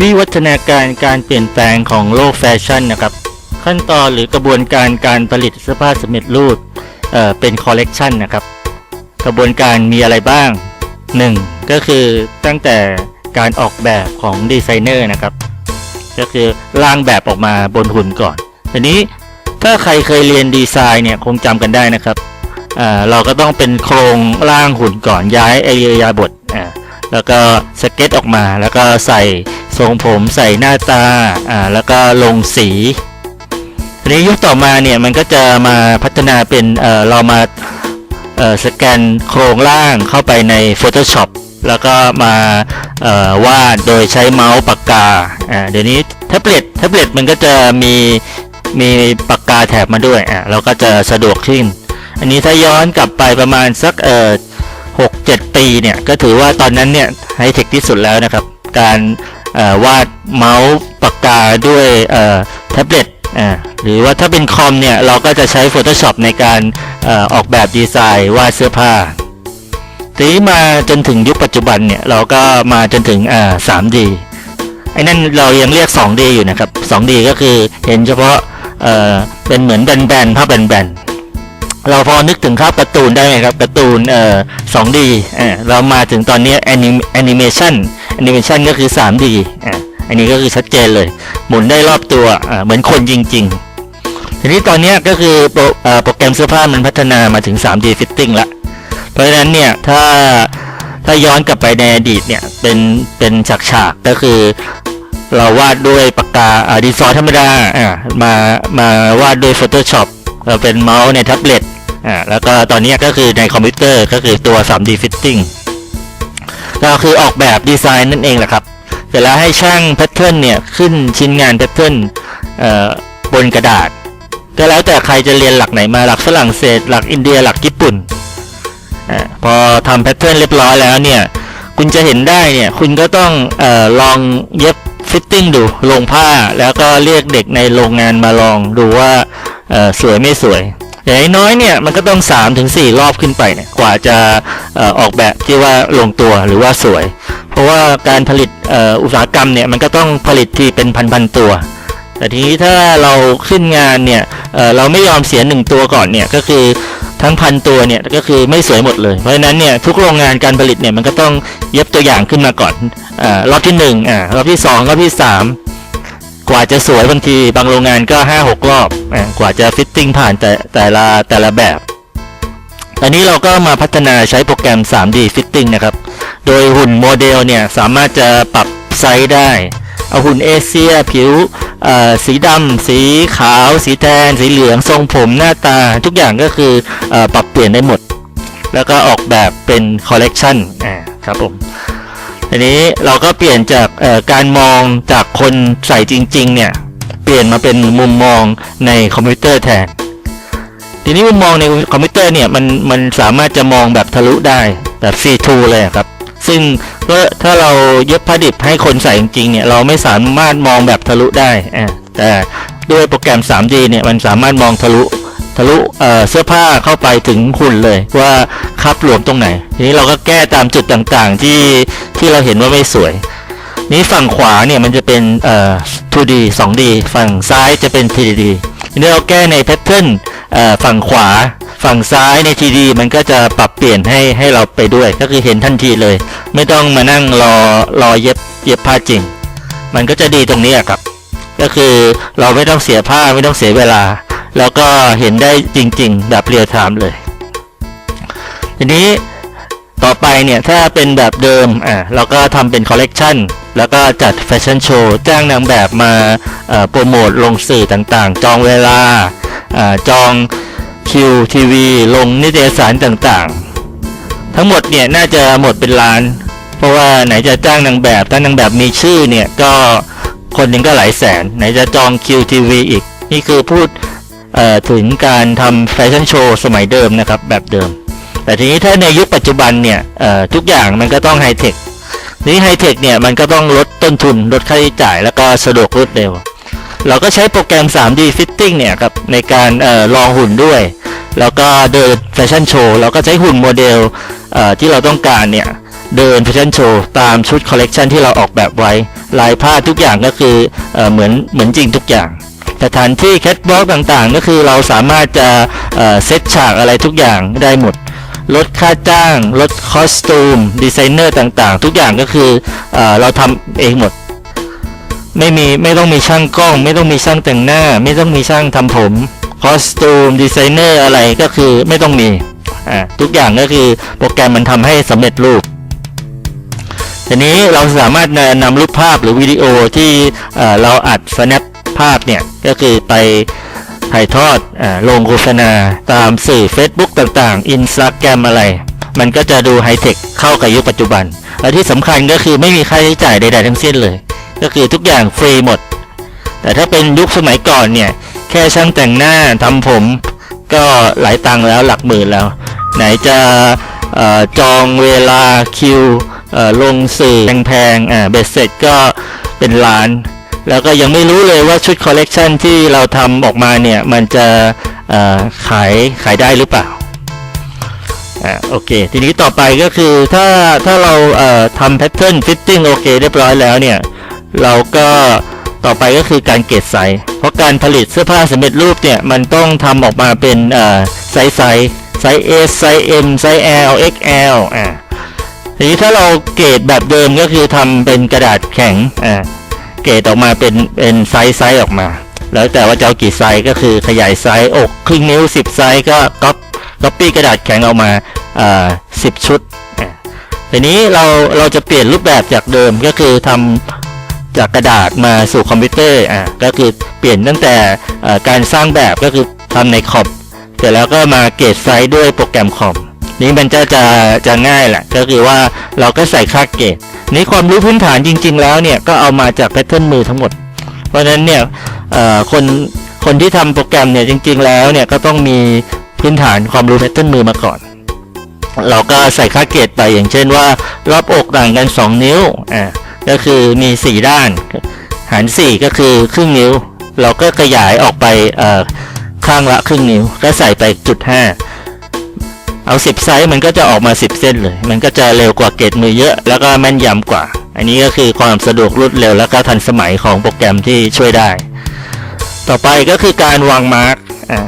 วิวัฒนาการการเปลี่ยนแปลงของโลกแฟชั่นนะครับ ขั้นตอนหรือกระบวนการการผลิตเสื้อผ้าสำเร็จรูปเเป็นคอลเลกชันนะครับ กระบวนการมีอะไรบ้าง 1. ก็คือตั้งแต่การออกแบบของดีไซเนอร์นะครับ ก็คือร่างแบบออกมาบนหุ่นก่อนทีนี้ถ้าใครเคยเรียนดีไซน์เนี่ยคงจำกันได้นะครับอ่าเราก็ต้องเป็นโครงร่างหุ่นก่อนย้ายไอเรียบทแล้วก็สเก็ตออกมาแล้วก็ใส่ ทรงผมใส่หน้าตาอ่าแล้วก็ลงสีทีนี้ยุคต่อมาเนี่ยมันก็จะมาพัฒนาเป็นเอ่อเรามาเอ่อสแกนโครงร่างเข้าไปใน Photoshop แล้วก็มาเอ่อวาดโดยใช้เมาส์ปากกาอ่าเดี๋ยวนี้แท็บเล็ตแท็บเล็ตมันก็จะมีมีปากกาแถบมาด้วยอ่าเราก็จะสะดวกขึ้น อันนี้ถ้าย้อนกลับไปประมาณสักเอ่อหกเจ็ดปีเนี่ย ก็ถือว่าตอนนั้นเนี่ยไฮเทคที่สุดแล้วนะครับ การ วาดเมาส์ปากกาด้วยแท็บเล็ตหรือว่าถ้าเป็นคอมเนี่ย เราก็จะใช้ Photoshop ในการอออกแบบดีไซน์วาดเสื้อผ้าทีนี้มาจนถึงยุคปัจจุบันเนี่ย เราก็มาจนถึง 3D ไอ้นั่นเรายังเรียก 2D อยู่นะครับ 2D ก็คือเห็นเฉพาะเเป็นเหมือนแบนๆภาพแบนๆ เราพอนึกถึงภาพการ์ตูนได้ไหมครับการ์ตูนเอ่อ 2D อ่าเรามาถึงตอนนี้แอนิแอนิเมชัน แอนิเมชันก็คือ 3D อ่าอันนี้ก็คือชัดเจนเลย หมุนได้รอบตัวอ่าเหมือนคนจริง ๆ ทีนี้ตอนนี้ก็คือโปรโปรแกรมเสื้อผ้ามันพัฒนามาถึง 3D fitting ละเพราะฉะนั้นเนี่ยถ้าถ้าย้อนกลับไปในอดีตเนี่ยเป็นเป็นฉากฉากก็คือ เราวาดด้วยปากกาอ่าดินสอธรรมดาอ่ามามาวาดด้วย Photoshop เราเป็นเมาส์ในแท็บเล็ตอ่าแล้วก็ตอนนี้ก็คือในคอมพิวเตอร์ก็คือตัว 3D Fitting ก็คือออกแบบดีไซน์นั่นเองแหละครับ เสร็จแล้วให้ช่างแพทเทิร์นเนี่ยขึ้นชิ้นงานแพทเทิร์นเอ่อบนกระดาษ ก็แล้วแต่ใครจะเรียนหลักไหนมาหลักฝรั่งเศส หลักอินเดียหลักญี่ปุ่นอพอทำแพทเทิร์นเรียบร้อยแล้วเนี่ยคุณจะเห็นได้เนี่ยคุณก็ต้องเออลองเย็บฟิตติ้งดูลงผ้าแล้วก็เรียกเด็กในโรงงานมาลองดูว่าเออสวยไม่สวย อย่างน้อยเนี่ยมันก็ต้อง 3-4ถึงรอบขึ้นไปเนี่ยกว่าจะออกแบบที่ว่าลงตัวหรือว่าสวย เพราะว่าการผลิตอุตสาหกรรมเนี่ยมันก็ต้องผลิตที่เป็นพันๆตัว แต่ทีนี้ถ้าเราขึ้นงานเนี่ยเเราไม่ยอมเสียหนึ่งตัวก่อนเนี่ยก็คือทั้งพันตัวเนี่ยก็คือไม่สวยหมดเลยเพราะฉะนั้นเนี่ยทุกโรงงานการผลิตเนี่ยมันก็ต้องเย็บตัวอย่างขึ้นมาก่อนอรอบที่หนึ่งอ่ารอบที่สองรอบที่สาม กว่าจะสวยบางทีบางโรงงานก็ห้าหกรอบกว่าจะฟิตติ้งผ่านแต่แต่ละแต่ละแบบตอนนี้เราก็มาพัฒนาใช้โปรแกรม 3D Fitting นะครับ โดยหุ่นโมเดลเนี่ยสามารถจะปรับไซส์ได้ เอาหุ่นเอเชีย ผิวสีดำ สีขาว สีแทนสีเหลือง ทรงผมหน้าตา ทุกอย่างก็คือออปรับเปลี่ยนได้หมด แล้วก็ออกแบบเป็นคอลเลกชันอ่าครับผม ทีนี้เราก็เปลี่ยนจากการมองจากคนใส่จริง ๆ เนี่ย เปลี่ยนมาเป็นมุมมองในคอมพิวเตอร์แทนทีนี้มุมมองในคอมพิวเตอร์เนี่ยมันมันสามารถจะมองแบบทะลุได้แบบ C2 เลยครับ ซึ่งก็ถ้าเราเย็บผ้าดิบให้คนใส่จริงๆเนี่ยเราไม่สามารถมองแบบทะลุได้แต่ด้วยโปรแกรม 3D เนี่ยมันสามารถมองทะลุ ทะลุเเสื้อผ้าเข้าไปถึงหุ่นเลยว่าคับหลวมตรงไหน ทีนี้เราก็แก้ตามจุดต่างๆที่ที่เราเห็นว่าไม่สวย นี้ฝั่งขวาเนี่ยมันจะเป็นเอ่อ 2D 2D ฝั่งซ้ายจะเป็น 3D ทีนี้เราแก้ในแพทเทิร์นฝั่งขวาฝั่งซ้ายใน 3D มันก็จะปรับเปลี่ยนให้ให้เราไปด้วย ก็คือเห็นทันทีเลย ไม่ต้องมานั่งรอรอเย็บเย็บผ้าจริง มันก็จะดีตรงนี้ครับ ก็คือเราไม่ต้องเสียผ้าไม่ต้องเสียเวลา แล้วก็เห็นได้จริง ๆ แบบเรียลไทม์เลย ทีนี้ต่อไปเนี่ย ถ้าเป็นแบบเดิมอะเราก็ทำเป็นคอลเลกชันแล้วก็จัดแฟชั่นโชว์จ้างนางแบบมาโปรโมทลงสื่อต่างๆ จองเวลาอาจองคิวทีวีลงนิตยสารต่างๆ ทั้งหมดเนี่ยน่าจะหมดเป็นล้าน เพราะว่าไหนจะจ้างนางแบบ ถ้านางแบบมีชื่อเนี่ยก็คนหนึ่งก็หลายแสน ไหนจะจองคิวทีวีอีก นี่คือพูด ถึงการทำแฟชั่นโชว์สมัยเดิมนะครับแบบเดิม แต่ทีนี้ถ้าในยุคปัจจุบันเนี่ยทุกอย่างมันก็ต้องไฮเทคนี้ไฮเทคเนี่ยมันก็ต้องลดต้นทุนลดค่าใช้จ่าย แล้วก็สะดวกรวดเร็ว เราก็ใช้โปรแกรม 3D Fitting เนี่ยครับในการออลองหุ่นด้วย แล้วก็เดินแฟชั่นโชว์เราก็ใช้หุ่นโมเดลเที่เราต้องการเนี่ยเดินแฟชั่นโชว์ตามชุดคอลเลกชันที่เราออกแบบไว้ลายผ้าทุกอย่างก็คือเอเหมือนเหมือนจริงทุกอย่าง สถานที่แคทวอล์กต่างๆ ก็คือเราสามารถจะเซตฉากอะไรทุกอย่างได้หมดลดค่าจ้าง ลดคอสตูม ดีไซเนอร์ต่างๆ ทุกอย่างก็คือเอเราทำเองหมด ไม่มีไม่ต้องมีช่างกล้อง ไม่ต้องมีช่างแต่งหน้า ไม่ต้องมีช่างทำผม คอสตูม ดีไซเนอร์อะไรก็คือไม่ต้องมีอ่าทุกอย่างก็คือโปรแกรมมันทำให้สำเร็จรูปทีนี้เราสามารถนำรูปภาพหรือวิดีโอที่เเราอัด snap ภาพเนี่ย ก็คือไปถ่ายทอดอลงโฆษณาตามสื่อ Facebook ต่างๆ Instagram อะไร มันก็จะดูไฮเทคเข้ากับยุคปัจจุบัน และที่สำคัญก็คือไม่มีค่าใช้จ่ายใดๆทั้งสิ้นเลย ก็คือทุกอย่างฟรีหมด แต่ถ้าเป็นยุคสมัยก่อนเนี่ย แค่ช่างแต่งหน้าทำผม ก็หลายตังแล้วหลักหมื่นแล้ว ไหนจะอจองเวลาคิวลงสื่อแพงๆเบ็ดเสร็จก็เป็นล้าน แล้วก็ยังไม่รู้เลยว่าชุดคอลเลกชันที่เราทำออกมาเนี่ย มันจะขายขายได้หรือเปล่าอ่าโอเค ทีนี้ต่อไปก็คือถ้าถ้าเราทำแพทเทิร์นฟิตติ้งโอเคเรียบร้อยแล้วเนี่ย เราก็ต่อไปก็คือการเกรดไซส์เพราะการผลิตเสื้อผ้าสำเร็จรูปเนี่ย มันต้องทำออกมาเป็นไซส์ไซส์ไซส์ S ไซส์ M ไซส์ L XL อ่าทีนี้ถ้าเราเกรดแบบเดิมก็คือทำเป็นกระดาษแข็งอ่า เกรดออกมาเป็นเป็นไซส์ไซส์ออกมา แล้วแต่ว่าจะเอากี่ไซส์ก็คือขยายไซส์อกครึ่งนิ้ว 10 ไซส์ก็ก๊อปก๊อปปี้กระดาษแข็งออกมาอ่า10ชุดอ่าทีนี้เราเราจะเปลี่ยนรูปแบบจากเดิมก็คือทำจากกระดาษมาสู่คอมพิวเตอร์อ่าก็คือเปลี่ยนตั้งแต่อ่อการสร้างแบบก็คือทำในคอมเสร็จแล้วก็มาเกรดไซส์ด้วยโปรแกรมคอม นี่มันจะจะจะง่ายแหละ ก็คือว่าเราก็ใส่ค่าเกรดนี่ความรู้พื้นฐานจริง ๆ แล้วเนี่ย ก็เอามาจากแพทเทิร์นมือทั้งหมด เพราะฉะนั้นเนี่ยคนคนที่ทำโปรแกรมเนี่ยจริง ๆ แล้วเนี่ยก็ต้องมีพื้นฐานความรู้แพทเทิร์นมือมาก่อน เราก็ใส่ค่าเกรดไปอย่างเช่นว่า รอบอกต่างกัน 2 นิ้วอ่าก็คือมี 4 ด้าน หาร 4 ก็คือครึ่งนิ้ว เราก็ขยายออกไปข้างละครึ่งนิ้ว ก็ใส่ไปจุดห้า เอา10ไซส์มันก็จะออกมา10เส้นเลย มันก็จะเร็วกว่าเกรดมือเยอะ แล้วก็แม่นยำกว่า อันนี้ก็คือความสะดวกรวดเร็วแล้วก็ทันสมัยของโปรแกรมที่ช่วยได้ ต่อไปก็คือการวางมาร์กอ่า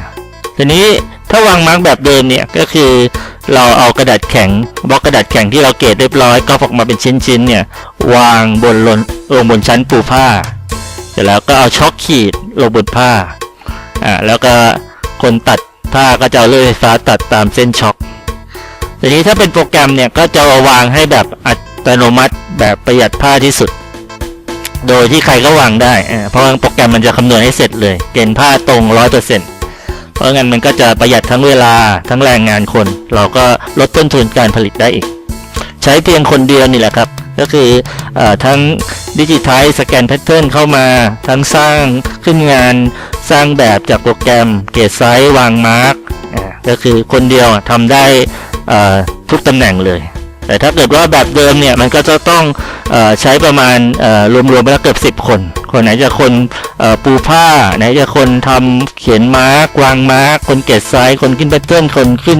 ทีนี้ถ้าวางมาร์กแบบเดิมเนี่ยก็คือเราเอากระดาษแข็งบล็อกกระดาษแข็งที่เราเกรดเรียบร้อยก็ออกมาเป็นชิ้นๆเนี่ยวางบนลนลงบนชั้นปูผ้า เสร็จแล้วก็เอาช็อคขีดลงบนผ้าอ่าแล้วก็คนตัดผ้าก็จะเอาเลื่อยไฟฟ้าตัดตามเส้นช็อค ทีนี้ถ้าเป็นโปรแกรมเนี่ยก็จะาวางให้แบบอัตโนมัติแบบประหยัดผ้าที่สุด โดยที่ใครก็วางได้ เพราะว่าโปรแกรมมันจะคำนวณให้เสร็จเลย เกณฑ์ผ้าตรงร้อยเปอร์เซ็นต์เพราะงั้นมันก็จะประหยัดทั้งเวลาทั้งแรงงานคน เราก็ลดต้นทุนการผลิตได้อีก ใช้เพียงคนเดียวนี่แหละครับ ก็คืออทั้งดิจิทัลสแกนแพทเทิร์นเข้ามาทั้งสร้างขึ้นงานสร้างแบบจากโปรแกรมเกตไซส์วางมาร์กก็คือคนเดียวทำได้ ทุกตำแหน่งเลย แต่ถ้าเกิดว่าแบบเดิมเนี่ยมันก็จะต้องอใช้ประมาณรวมๆไปแล้วเกือบ10 คน คนไหนจะคนปูผ้า ไหนจะคนทำเขียนมาร์กวางมาร์กคนเกตไซส์คนขึ้นแพทเทิร์นคนขึ้น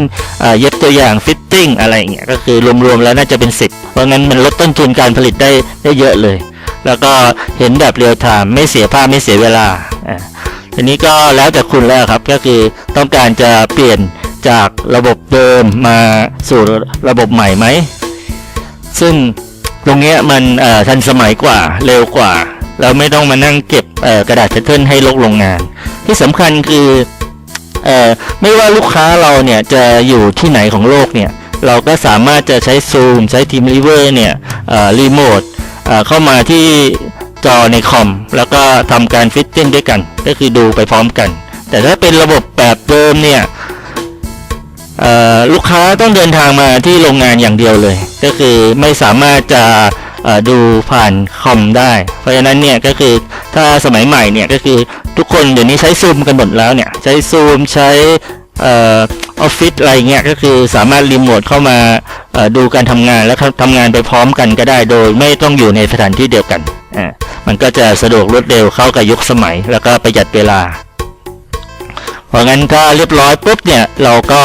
เย็บตัวอย่างฟิตติ้งอะไรอย่างเงี้ยก็คือรวมๆแล้วน่าจะเป็น 10 เพราะงั้นมันลดต้นทุนการผลิตได้ได้เยอะเลย แล้วก็เห็นแบบเรียลไทม์ไม่เสียผ้าไม่เสียเวลาอ่าทีนี้ก็แล้วแต่คุณแล้วครับก็คือต้องการจะเปลี่ยน จากระบบเดิมมาสู่ระบบใหม่ไหม ซึ่งตรงนี้มันทันสมัยกว่าเร็วกว่า เราไม่ต้องมานั่งเก็บกระดาษแพทเทิร์นให้ลกโรงงาน ที่สำคัญคืออไม่ว่าลูกค้าเราเนี่ยจะอยู่ที่ไหนของโลกเนี่ยเราก็สามารถจะใช้ซูมใช้ทีมรีเวอร์เนี่ยรีโมทเข้ามาที่จอในคอม แล้วก็ทำการฟิตติ้งด้วยกัน ก็คือดูไปพร้อมกัน แต่ถ้าเป็นระบบแบบเดิมเนี่ย ลูกค้าต้องเดินทางมาที่โรงงานอย่างเดียวเลย ก็คือไม่สามารถจะดูผ่านคอมได้ เพราะฉะนั้นเนี่ยก็คือถ้าสมัยใหม่เนี่ยก็คือทุกคนเดี๋ยวนี้ใช้ซูมกันหมดแล้วเนี่ยใช้ซูมใช้ออฟฟิศอะไรเงี้ยก็คือสามารถรีโมทเข้ามาดูการทำงานแล้วทำงานไปพร้อมกันก็ได้โดยไม่ต้องอยู่ในสถานที่เดียวกันอ่ามันก็จะสะดวกรวดเร็วเข้ากับยุคสมัย แล้วก็ประหยัดเวลา เพราะงั้นถ้าเรียบร้อยปุ๊บเนี่ยเราก็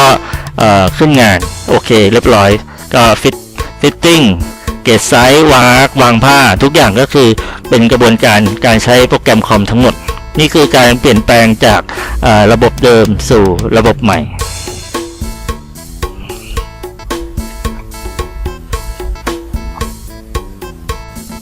ขึ้นงาน โอเค เรียบร้อย ก็ฟิตฟิตติ้งเกตไซส์วางอาร์กวางผ้า ทุกอย่างก็คือเป็นกระบวนการการใช้โปรแกรมคอมทั้งหมด นี่คือการเปลี่ยนแปลงจากระบบเดิมสู่ระบบใหม่